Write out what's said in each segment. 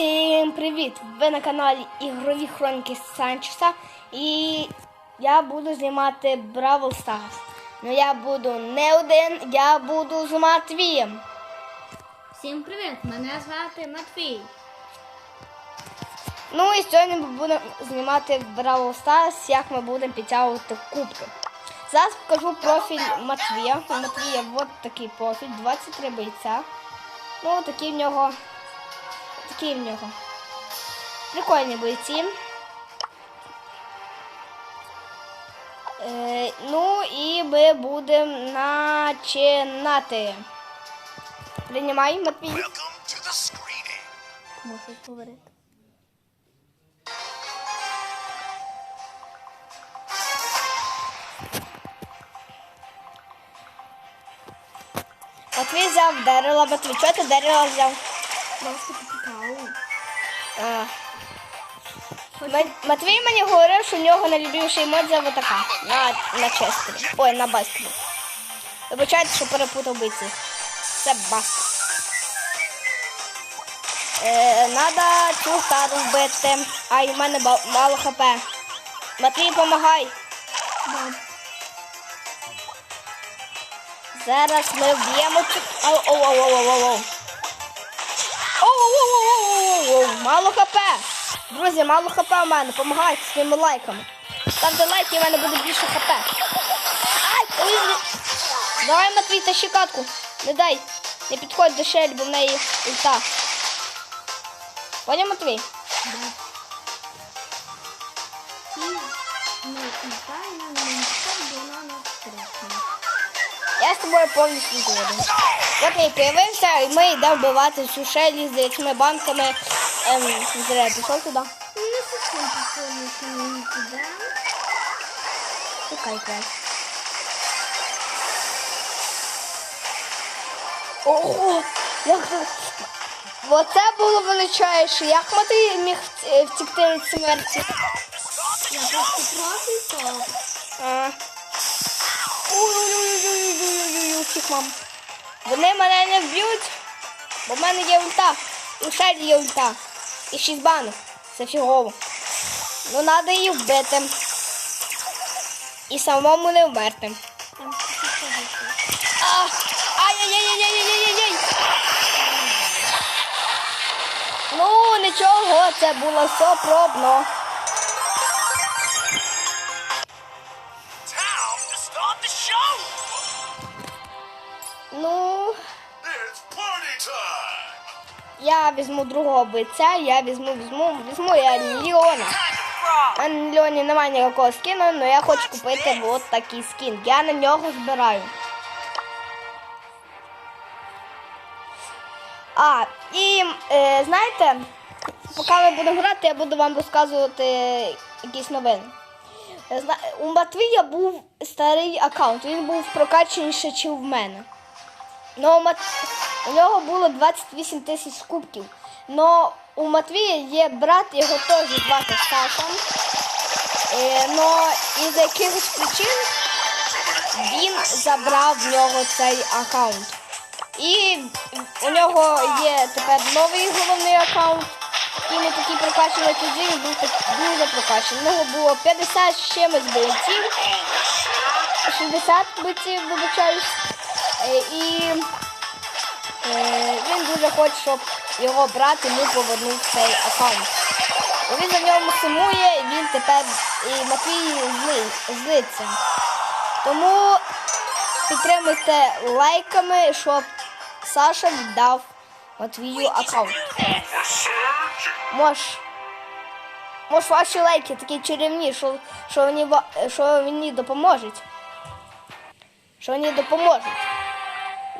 Всім привіт! Ви на каналі Ігрові Хроніки Санчеса і я буду знімати Бравл Старс. Ну я буду не один, я буду з Матвієм. Всім привіт! Мене звати Матвій. Ну і сьогодні ми будемо знімати Бравл Старс, як ми будемо підтягувати кубки. Зараз покажу профіль Матвія. У Матвія от такий профіль, 23 бойця. Ну, такий в нього. Такий в нього. Прикольні бойці. Е, ну і ми будемо починати. Приймай, Матвій. Screening. Говорити. Матвій взяв дерево, Матвій, чого ти дерево взяв? А. Матвій мені говорив, що у нього найлюбіший мод за така. На, на честері. Ой, на баскетбол. Вибачайте, що перепутав бійці. Це баскет. Е, надо цю стару вбити. Ай, у мене мало хп. Матвій, помагай. Зараз ми вб'ємо. Ау, оу, оу. Мало хп. Друзі, мало хп у мене. Помагайте своїми лайками. Ставте лайки, і в мене буде більше хп. Ай, ой. Давай, Матвій, тащи катку. Не дай. Не підходь до Шелі, бо в неї ульта. Поняв, Матвій? Я з тобою повністю згоден. От я появився, і ми йдемо вбивати цю Шелі з дев'ятьми банками. Ем, зря я пішов туди. Не совсем похоже, що мені туди. Чекай, край. Ого! Як це? Оце було величайше. Як Матвій міг втікти від смерті? Я просто профіль то. А. Ой-ой-ой-ой-ой-ой-ой, всіх мам. Вони мене не вб'ють, бо в мене є ульта. І в є ульта. І шість банок. Це. Ну, треба її вбити. І самому не вмерти. Ай-яй-яй-яй-яй-яй-яй! Ну, нічого, це було все пробно. Я візьму другого бойця, я візьму, візьму, візьму я мене на Леоні немає ніякого скіну, але я хочу купити от такий скін. Я на нього збираю. А, і е, знаєте, поки ми будемо грати, я буду вам розказувати якісь новини. Е, У Матвія був старий аккаунт, він був прокачаніший, ніж в мене. Ну, у, Мат... у нього було 28 тисяч кубків. Но у Матвія є брат, його теж звати Саша. Е, но із якихось причин він забрав в нього цей аккаунт. І у нього є тепер новий головний аккаунт, який не такий прокачаний, тоді він був дуже прокачаний. У нього було 50 з чимось бойців, 60 бойців, вибачаюсь. Е, І він дуже хоче, щоб його брат йому повернув цей аккаунт. Він за ньому сумує, він тепер і Матвій зли, злиться. Тому підтримуйте лайками, щоб Саша віддав Матвію аккаунт. Мож, мож ваші лайки такі чарівні, що, що, ва- що мені допоможуть. Що мені допоможуть.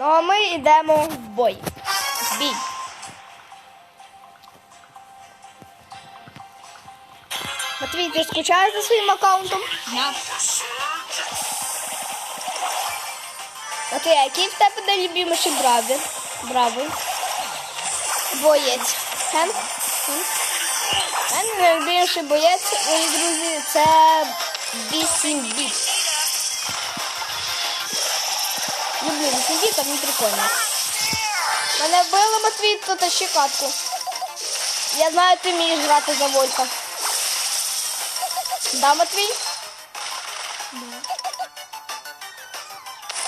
Ну а ми йдемо в бой. В бій. Матвій, ти скучаєш за своїм аккаунтом? Я Матвій, а який в тебе найлюбіміший бравий? Бравий. Боєць. Хенк? Хенк? У мене найлюбіміший боєць, мої друзі, це 8 біт. Люблю 8 біт, а він прикольний. Мене вбили Матвій, то тащи катку. Я знаю, ти вмієш грати за Волька. Да, Матвій? Да.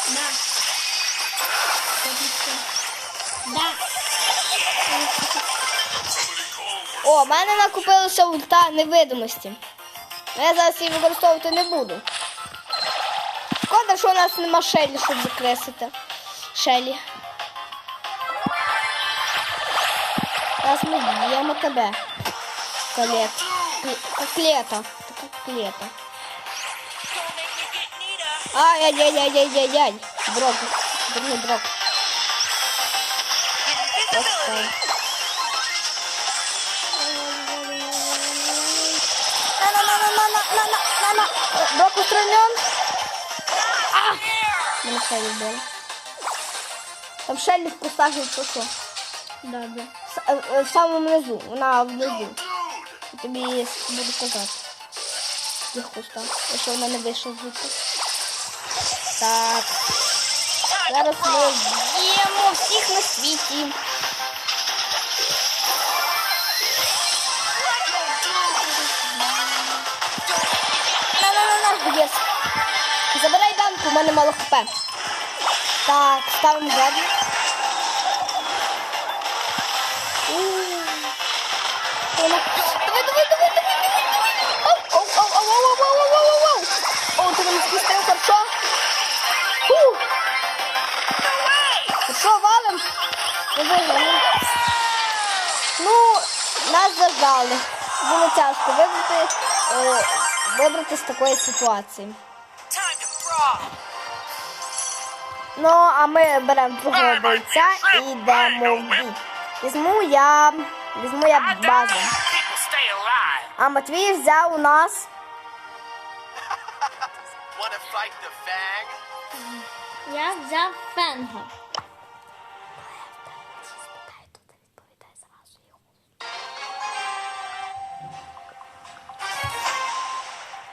Да. Да. О, в мене накопилося ульта невидимості. Я зараз її використовувати не буду. у нас нема шелі, щоб закресити. Шелі. Зараз ми б'ємо тебе. Колет. Коклета. Коклета. Ай-яй-яй-яй-яй-яй. Брок. Другой брок. Отстань. Брок устранен. Мене Шелі вбили. Там Шелі в кустах і що? Да, да. С- е, е, В самому низу. Вона внизу. Я тобі буду казати. Тих кустах. Якщо вона не вийшла звідти. Так. Зараз ми вб'ємо всіх на світі. У мене мало хп. Так, ставимо ззаді. У. Давай, давай, давай, давай, давай. Оу, оу, оу, оу, оу, оу, оу, оу, оу, оу. Оу, ти спустив, хорошо? Фу. Валим. Ну, нас зажали. Було тяжко вибрати, е, вибрати з такої ситуації. Ну, а ми беремо другого бойця і йдемо в бій. Візьму я, візьму я базу. А Матвій взяв у нас? Я взяв фенга.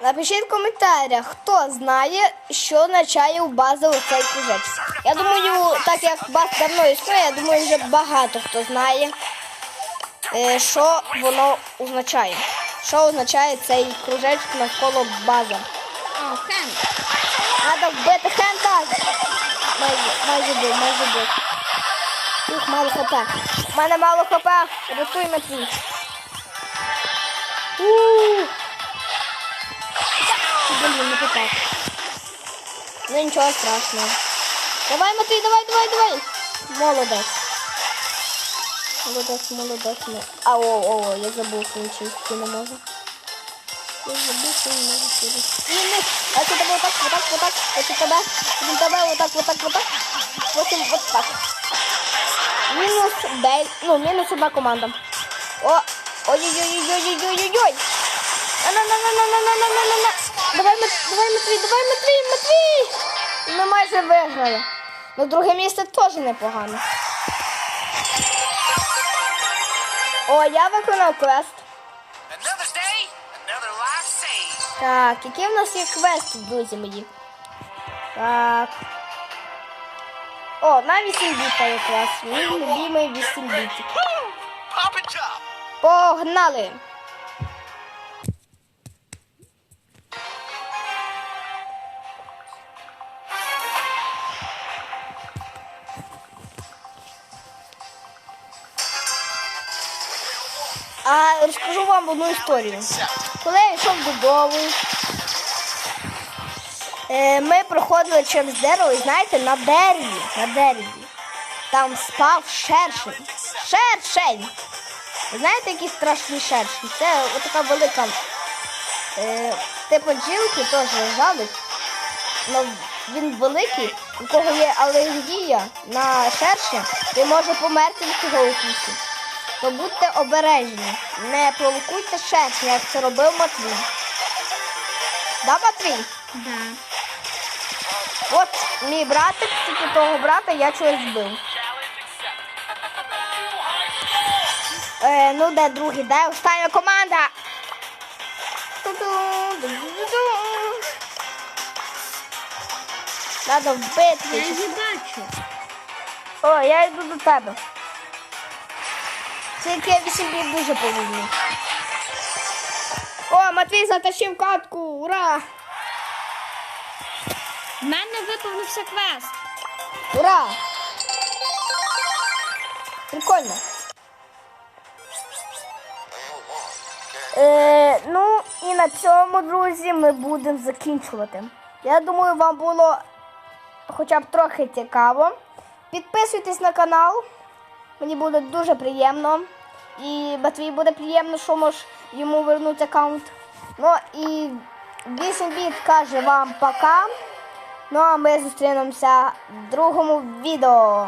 Напишіть в коментарях, хто знає, що означає у бази оцей кружечок. Я думаю, так як баз давно існує, я думаю, вже багато хто знає, е, що воно означає. Що означає цей кружечок навколо бази. О, фенг. Треба вбити хента. Майже, майже бив, майже бив. Ух, мало хп. У мене мало хп. Рятуй Матвій. Ууу. Блін, не попав. Ну нічого страшного. Давай, Матвій, давай, давай, давай. Молодець. Молодець, молодець. мол- А, о, о, о, я забув, що нічого не можу. Я забув, що не можу. Ні, ні, а це тебе отак, отак, отак, а це тебе, він тебе отак, отак, отак, потім отак. Мінус 9, ну, мінус одна команда. О, ой-ой-ой-ой-ой-ой-ой-ой. На-на-на-на-на-на-на-на-на-на. Давай, давай, Матвій, давай, Матвій, Матвій. Ми майже виграли. Ну, друге місце теж непогано. О, я виконав квест. Так, які в нас є квести, друзі мої? Так. О, на 8 біта якраз. Мій любимий 8 бітик. Погнали! Розкажу вам одну історію. Коли я йшов додому, е, ми проходили через дерево, і знаєте, на дереві, на дереві, там спав шершень. Шершень! Ви знаєте, які страшні шершні? Це така велика, е, типу джілки теж жалить. Ну, він великий, у кого є алергія на шершня, він може померти від цього укусу. То будьте обережні, не провокуйте шершня, як це робив Матвій. Да, Матвій? Да. От мій братик, тільки того брата я чогось збив. Е, ну де другий, де остання команда? Ду-ду-ду-ду. Вбити. Я її бачу. О, я йду до тебе. Тільки 8 біт дуже повільний. О, Матвій затащив катку! Ура! В мене виповнився квест. Ура! Прикольно. Е, ну і на цьому, друзі, ми будемо закінчувати. Я думаю, вам було хоча б трохи цікаво. Підписуйтесь на канал. Мені буде дуже приємно. І Батвій буде приємно, що може йому вернути аккаунт. Ну і 8 біт каже вам пока. Ну а ми зустрінемося в другому відео.